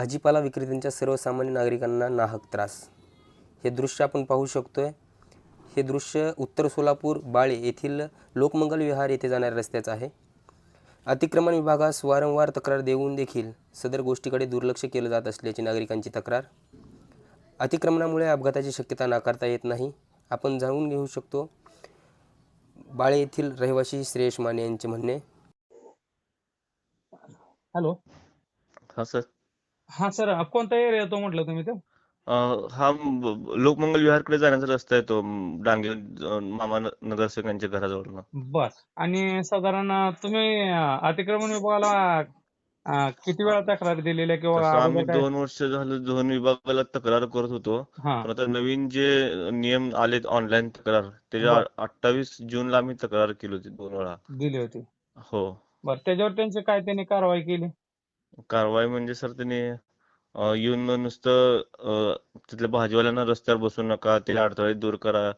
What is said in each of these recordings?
भाजीपाला विक्रेत्यांच्या सर्वसामान्य नागरिकांना नाहक त्रास. हे दृश्य आपण पाहू शकतोय. हे दृश्य उत्तर सोलापूर बाळे येथील लोकमंगल विहार येथे जाणाऱ्या रस्त्याचं आहे. अतिक्रमण विभागास वारंवार तक्रार देऊन देखील सदर गोष्टीकडे दुर्लक्ष केलं जात असल्याची नागरिकांची तक्रार. अतिक्रमणामुळे अपघाताची शक्यता नाकारता येत नाही. आपण जाणून घेऊ शकतो. बाळे येथील रहिवासी श्रेयश माने यांचे म्हणणे. हॅलो हा सर. हा सर कोणता एरिया तो म्हटलं तुम्ही तो? अं, हा लोकमंगल विहारकडे जाण्याचा रस्ता आहे तो म, डांगे अं, मामा न- नगरसेवकांच्या घराजवळनं. बर आणि साधारण अं, तुम्ही अं, अतिक्रमण विभागाला अं, किती वेळा तक्रार दिलेल्या किंवा तसं आम्ही अगोदर काय? दोन वर्ष झालं दोन विभागाला तक्रार करत होतो. हा. पण आता नवीन जे नियम आलेत ऑनलाईन तक्रार त्याच्या बर. अठ्ठावीस जूनला आम्ही तक्रार केली होती दोन वेळा. दिली होती. हो. बर त्याच्यावर त्यांची काय त्यांनी कारवाई केली? कारवाई म्हणजे सर त्यांनी येऊन नुसतं तिथल्या भाजीवाल्यांना रस्त्यावर बसू नका ते अडथळे दूर करा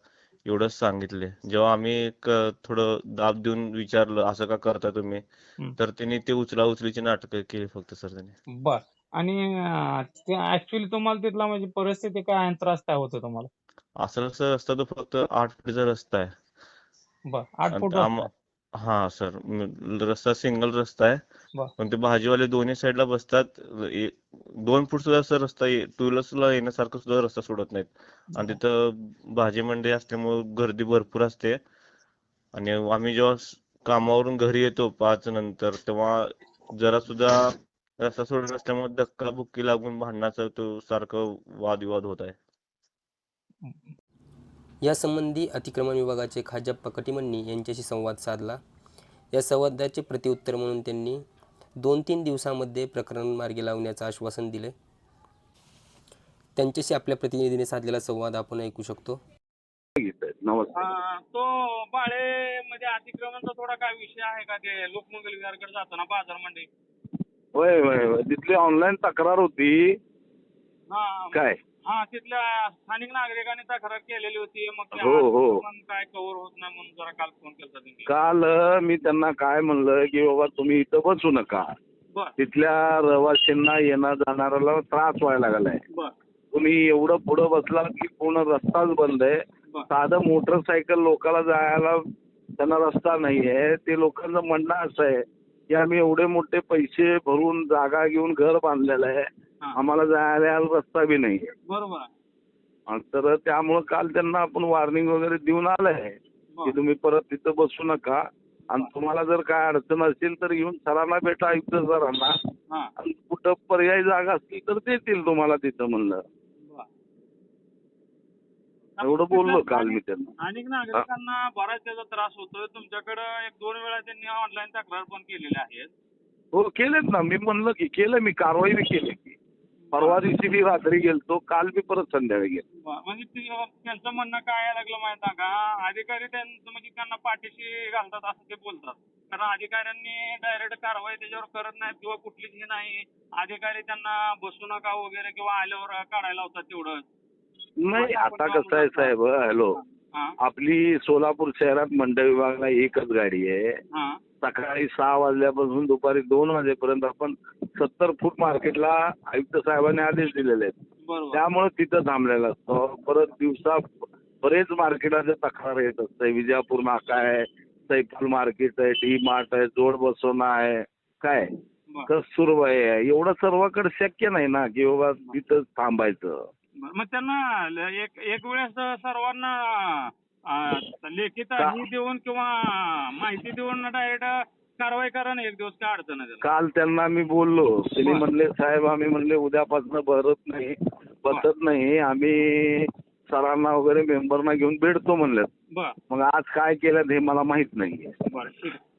एवढंच सांगितले. जेव्हा आम्ही एक थोडं दाब देऊन विचारलं असं का करता तुम्ही. तर त्यांनी ते उचला उचलीची नाटकं केली फक्त सर त्यांनी बर. आणि ते ऍक्च्युली तुम्हाला तिथला म्हणजे परिस्थिती काय त्रास काय होतो तुम्हाला? असा रस्ता रस्ता तो फक्त आठ फुटीचा रस्ता आहे. बर. आठ फूट. हा सर. रस्ता सिंगल रस्ता आहे. पण ते भाजीवाले दोन्ही साईडला बसतात. दोन फूट सुद्धा असं रस्ता टू व्हीलर्सला येण्यासारखं सुद्धा रस्ता सोडत नाहीत. आणि तिथं भाजी मंडई असल्यामुळे गर्दी भरपूर असते. आणि आम्ही जेव्हा कामावरून घरी येतो पाच नंतर तेव्हा जरा सुद्धा रस्ता सोडत नसल्यामुळे धक्काबुक्की लागून भांडणाचा तो सारखं वादविवाद होत आहे. यासंबंधी अतिक्रमण विभागाचे खाजप्पा कटिमन्नी यांच्याशी संवाद साधला. या संवादाचे प्रत्युत्तर म्हणून त्यांनी दोन तीन दिवसामध्ये प्रकरण मार्गी लावण्याचं आश्वासन दिले त्यांच्याशी आपल्या प्रतिनिधीने साधलेला संवाद आपण ऐकू शकतो. तो बाळे मध्ये अतिक्रमणचा थोडा काय विषय आहे का ते? लोकमंगल विहारकडे जाताना बाजार मंडई. होय होय होय. तिथली ऑनलाईन तक्रार होती. हा. काय? हा तिथल्या स्थानिक नागरिकांनी तक्रार केलेली होती. मग ते हो, हो. काय कव्हर होत नाही म्हणून जरा काल फोन केला त्यांनी. काल अ, मी त्यांना काय म्हणलं की बाबा तुम्ही इथं बसू नका. बर. तिथल्या रहिवाशांना येणं जाणाऱ्याला त्रास व्हायला लागलाय. बर. तुम्ही एवढं पुढं बसला की पूर्ण रस्ताच बंद आहे. बर. साधं मोटरसायकल लोकांना जायला त्यांना रस्ता नाही आहे ते लोकांचं म्हणणं असं आहे की आम्ही एवढे मोठे पैसे भरून जागा घेऊन घर बांधलेलं आहे. आम्हाला जायला रस्ता बी नाही. बरोबर आहे. तर त्यामुळं काल त्यांना आपण वॉर्निंग वगैरे देऊन आलंय बर. की तुम्ही परत तिथं बसू नका. आणि तुम्हाला जर काय अडचण असेल तर येऊन सरांना भेटा आयुक्त सरांना हा. आणि कुठं पर्यायी जागा असतील तर देतील तुम्हाला तिथं म्हणलं. बर. एवढं बोललो काल मी त्यांना. अनेक नागरिकांना बराच त्याचा त्रास होतोय. तुमच्याकडे एक दोन वेळा त्यांनी ऑनलाईन तक्रार पण केलेल्या आहेत. हो केलेत ना. मी म्हणलं की केलं मी कारवाई बी केली. परवा दिवशी मी रात्री गेलतो काल बी परत संध्याकाळी गेलो. म्हणजे ते- त्यांचं म्हणणं काय आहे लागलं माहीत आहे का? अधिकारी त्यांचं म्हणजे त्यांना पाठीशी घालतात असं ते बोलतात. कारण अधिकाऱ्यांनी डायरेक्ट कारवाई त्याच्यावर करत नाहीत किंवा कुठलीच हे नाही. अधिकारी त्यांना बसू नका वगैरे किंवा आल्यावर काढायला लावतात तेवढं. नाही आता कसं आहे साहेब हॅलो. आपली सोलापूर शहरात मंडळ विभागाला एकच गाडी आहे. सकाळी सहा वाजल्यापासून दुपारी दोन वाजेपर्यंत आपण सत्तर फूट मार्केटला आयुक्त साहेबांनी आदेश दिलेले आहेत. त्यामुळे तिथं थांबलेलं असतं. परत दिवसा बरेच मार्केटाचे तक्रार येत असते. विजापूर नाका आहे सैफल मार्केट आहे डी मार्ट आहे जोड बसवणं आहे. काय. कस्तुरबाई आहे. एवढं सर्वांकडे शक्य नाही ना की बाबा तिथं थांबायचं. मग त्यांना एक एक वेळेस सर्वांना अं, लेखी का- ही देऊन किंवा माहिती देऊन डायरेक्ट कारवाई करा ना एक दिवस काय अडचण आहे त्याला. काल त्यांना मी बोललो. त्यांनी. म्हणले साहेब आम्ही म्हणले उद्यापासून भरत नाही बसत नाही. आम्ही सरांना वगैरे मेंबरना घेऊन भेटतो म्हणले बर. मग आज काय केलं हे मला माहीत नाहीये. बर ठीक आहे.